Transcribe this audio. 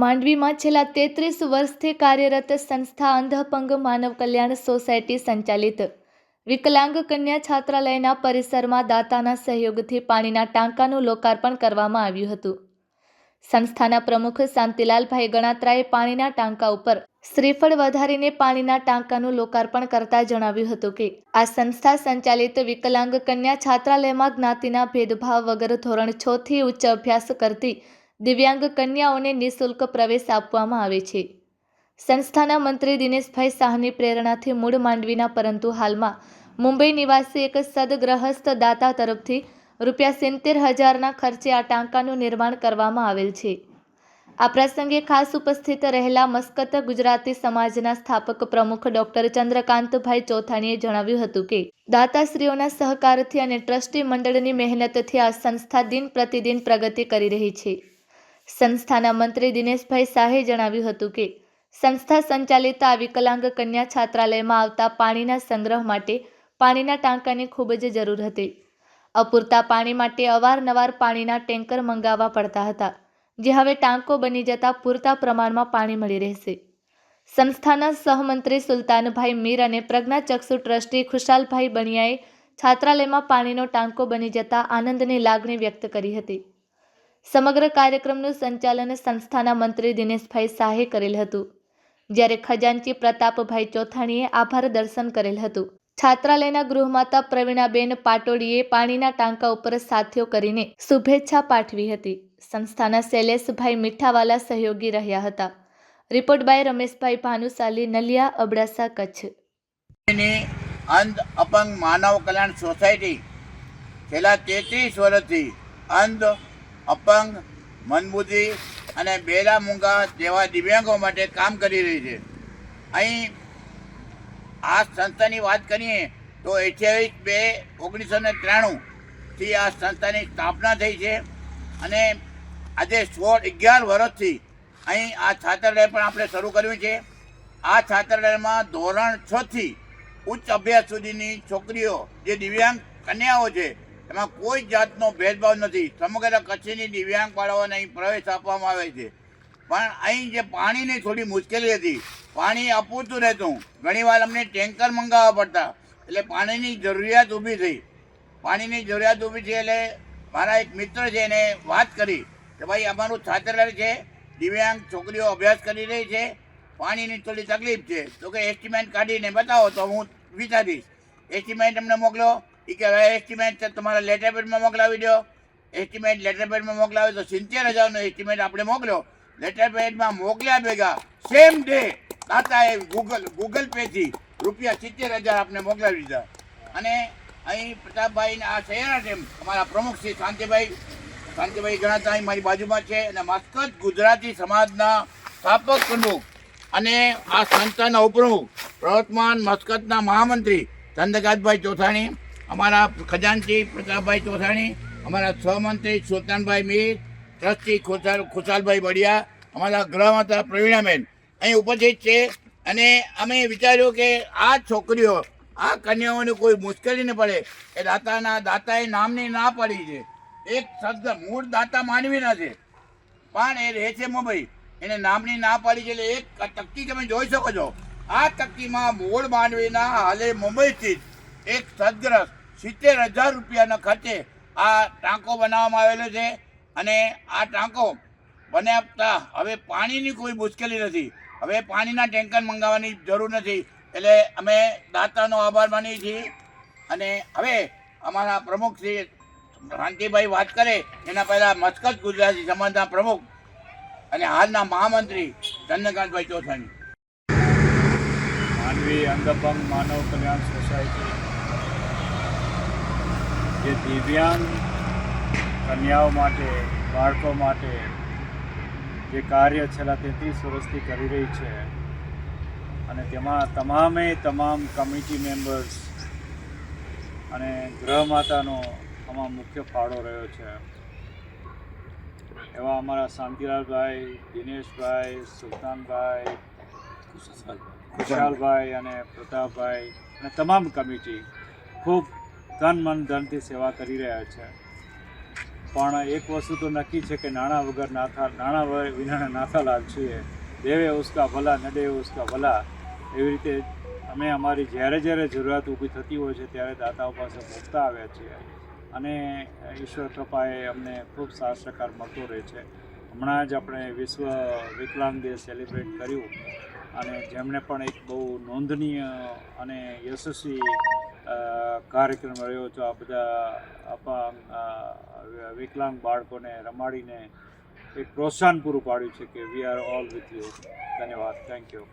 માંડવીમાં છેલ્લા તેત્રીસ વર્ષથી કાર્યરત સંસ્થા અંધપંગ માનવ કલ્યાણ સોસાયટી સંચાલિત. વિકલાંગ કન્યા છાત્રાલયના પરિસરમાં દાતાના સહયોગથી પાણીના ટાંકાનું લોકાર્પણ કરવામાં આવ્યું હતું. સંસ્થાના પ્રમુખ શાંતિલાલભાઈ ગણાત્રાએ પાણીના ટાંકા ઉપર શ્રીફળ વધારીને પાણીના ટાંકાનું લોકાર્પણ કરતા જણાવ્યું હતું કે, આ સંસ્થા સંચાલિત વિકલાંગ કન્યા છાત્રાલયમાં જ્ઞાતિના ભેદભાવ વગર ધોરણ છ થી ઉચ્ચ અભ્યાસ કરતી દિવ્યાંગ કન્યાઓને નિઃશુલ્ક પ્રવેશ આપવામાં આવે છે. સંસ્થાના મંત્રી દિનેશભાઈ શાહની પ્રેરણાથી મૂળ માંડવીના પરંતુ હાલમાં મુંબઈ નિવાસી એક સદગ્રહસ્થ દાતા તરફથી રૂપિયા સિત્તેર હજારના ખર્ચે આ ટાંકાનું નિર્માણ કરવામાં આવેલ છે. આ પ્રસંગે ખાસ ઉપસ્થિત રહેલા મસ્કત ગુજરાતી સમાજના સ્થાપક પ્રમુખ ડોક્ટર ચંદ્રકાંતભાઈ ચોથાણીએ જણાવ્યું હતું કે, દાતાશ્રીઓના સહકારથી અને ટ્રસ્ટી મંડળની મહેનતથી આ સંસ્થા દિન પ્રતિદિન પ્રગતિ કરી રહી છે. સંસ્થાના મંત્રી દિનેશભાઈ શાહે જણાવ્યું હતું કે, સંસ્થા સંચાલિત આ વિકલાંગ કન્યા છાત્રાલયમાં આવતા પાણીના સંગ્રહ માટે પાણીના ટાંકાની ખૂબ જ જરૂર હતી. અપૂરતા પાણી માટે અવારનવાર પાણીના ટેન્કર મંગાવવા પડતા હતા, જે હવે ટાંકો બની જતા પૂરતા પ્રમાણમાં પાણી મળી રહેશે. સંસ્થાના સહમંત્રી સુલતાનભાઈ મીર અને પ્રજ્ઞાચક્ષુ ટ્રસ્ટી ખુશાલભાઈ બણિયાએ છાત્રાલયમાં પાણીનો ટાંકો બની જતા આનંદની લાગણી વ્યક્ત કરી હતી. સમગ્ર કાર્યક્રમનું સંચાલન સંસ્થાના મંત્રી દિનેશભાઈ શાહે કરેલ હતું. જ્યારે ખજાનચી પ્રતાપભાઈ ચોથાણીએ આભાર દર્શન કરેલ હતું. છાત્રાલયના ગૃહમાતા પ્રવીણાબેન પાટોડીએ પાણીના ટાંકા ઉપર સાથીઓ કરીને શુભેચ્છા પાઠવી હતી. સંસ્થાના શૈલેષભાઈ મીઠાવાલા સહયોગી રહ્યા હતા. Report by Rameshbhai Bhanushali, Naliya, Abdasa, Kutch. અંધ અપંગ માનવ કલ્યાણ સોસાયટી છેલ્લા તેત્રીસ વર્ષથી અંધ અપંગ, મનબુદ્ધિ અને બેલા મૂંગા જેવા દિવ્યાંગો માટે કામ કરી રહી છે. અહીં આ સંસ્થાની વાત કરીએ તો અઠ્યાવીસ બે ઓગણીસો ને ત્રાણુંથી આ સંસ્થાની સ્થાપના થઈ છે અને આજે સોળ અગિયાર વર્ષથી અહીં આ છાત્રાલય પણ આપણે શરૂ કર્યું છે. આ છાત્રાલયમાં ધોરણ છથી ઉચ્ચ અભ્યાસ સુધીની છોકરીઓ, જે દિવ્યાંગ કન્યાઓ છે એમાં કોઈ જાતનો ભેદભાવ નથી. સમગ્ર કચ્છની દિવ્યાંગ બાળાઓને અહીં પ્રવેશ આપવામાં આવે છે. પણ અહીં જે પાણીની થોડી મુશ્કેલી હતી, પાણી અપૂરતું રહેતું. ઘણીવાર અમને ટેન્કર મંગાવવા પડતા, એટલે પાણીની જરૂરિયાત ઊભી થઈ. પાણીની જરૂરિયાત ઊભી થઈ એટલે મારા એક મિત્ર છે એને વાત કરી કે ભાઈ, અમારું છાત્રાલય છે, દિવ્યાંગ છોકરીઓ અભ્યાસ કરી રહી છે, પાણીની થોડી તકલીફ છે. તો કે એસ્ટિમેટ કાઢીને બતાવો તો હું વિચારીશ. એસ્ટિમેટ અમને મોકલો એ કે હવે એસ્ટિમેટ તમારા લેટર પેડમાં મોકલાવી દો. એસ્ટિમેટ લેટર પેડમાં મોકલાવે તો સિત્તેર હજારનો એસ્ટિમેટ આપણે મોકલ્યો. લેટર પેડમાં મોકલ્યા ભેગા સેમ ડે દાતાએ ગૂગલ ગૂગલ પેથી રૂપિયા સિત્તેર હજાર આપણે મોકલાવી દીધા. અને અહીં પ્રતાપભાઈ આ સૈયારા ટીમ અમારા પ્રમુખ શ્રી શાંતિભાઈ. શાંતિભાઈ ગણાતા અહીં મારી બાજુમાં છે અને મસ્કત ગુજરાતી સમાજના સ્થાપક પ્રમુખ અને આ સંસ્થાના ઉપપ્રમુખ, પ્રવર્તમાન મસ્કતના મહામંત્રી ચંદ્રકાંતભાઈ ચોથાણી. અમારા ખજાનચી પ્રતાપભાઈ ચોથાણી, અમારા સહમંત્રી સુલતાનભાઈ મીર, ટ્રસ્ટી ખુશાલ ખુશાલભાઈ બડિયા અમારા ગૃહમાતા પ્રવીણાબેન. અહીં ઉપસ્થિત છે અને અમે વિચાર્યું કે આ છોકરીઓ, આ કન્યાઓને કોઈ મુશ્કેલી ન પડે. એ દાતાના દાતાએ નામની ના પડી છે. એક શબ્દ મૂળ દાતા માનવીના છે પણ એ રહે છે મુંબઈ. એને નામની ના પાડી છે એટલે એક તકતી તમે જોઈ શકો છો. આ તકતીમાં મૂળ માનવીના હાલે મુંબઈથી જ એક સદગ્રસ્ત સિત્તેર હજાર રૂપિયાના ખર્ચે આ ટાંકો બનાવવામાં આવેલો છે અને આ ટાંકો બનાવતા હવે પાણીની કોઈ મુશ્કેલી નથી. હવે પાણીના ટેન્કર મંગાવવાની જરૂર નથી. એટલે અમે દાતાનો આભાર માનીએ છીએ. અને હવે અમારા પ્રમુખ શ્રી શાંતિભાઈ વાત કરે એના પહેલાં મસ્કત ગુજરાતી સમાજના પ્રમુખ અને હાલના મહામંત્રી ચંદ્રકાંતભાઈ ચોથાણી માનવી અંધપંગ માનવ કલ્યાણ સોસાયટી. જે દિવ્યાંગ કન્યાઓ માટે બાળકો માટે જે કાર્ય છેલ્લા તેત્રીસ વર્ષથી કરી રહી છે અને તેમાં તમામે તમામ કમિટી મેમ્બર્સ અને ગૃહમાતાનો આમાં મુખ્ય ફાળો રહ્યો છે. એવા અમારા શાંતિલાલભાઈ દિનેશભાઈ સુલતાનભાઈ ખુશાલભાઈ અને પ્રતાપભાઈ અને તમામ કમિટી ખૂબ તન મન, ધનથી સેવા કરી રહ્યા છે. પણ એક વસ્તુ તો નક્કી છે કે નાણાં વગર નાથા, નાણાં વગર નાથા નાથાલાલ છીએ. દેવે ઉસકા ભલા ન દેવે ઉસકા ભલા. એવી રીતે અમે અમારી જ્યારે જ્યારે જરૂરિયાત ઊભી થતી હોય છે, ત્યારે દાતાઓ પાસે પહોંચતા આવ્યા છીએ. અને ઈશ્વર કૃપાએ અમને ખૂબ સાથ સહકાર મળતો રહે છે. હમણાં જ આપણે વિશ્વ વિકલાંગ ડે સેલિબ્રેટ કર્યું. અને જેમણે પણ એક બહુ નોંધનીય અને યશસ્વી કાર્યક્રમ રહ્યો છે, આ બધા અપાંગ વિકલાંગ બાળકોને રમાડીને એક પ્રોત્સાહન પૂરું પાડ્યું છે કે we are all with you ધન્યવાદ. Thank you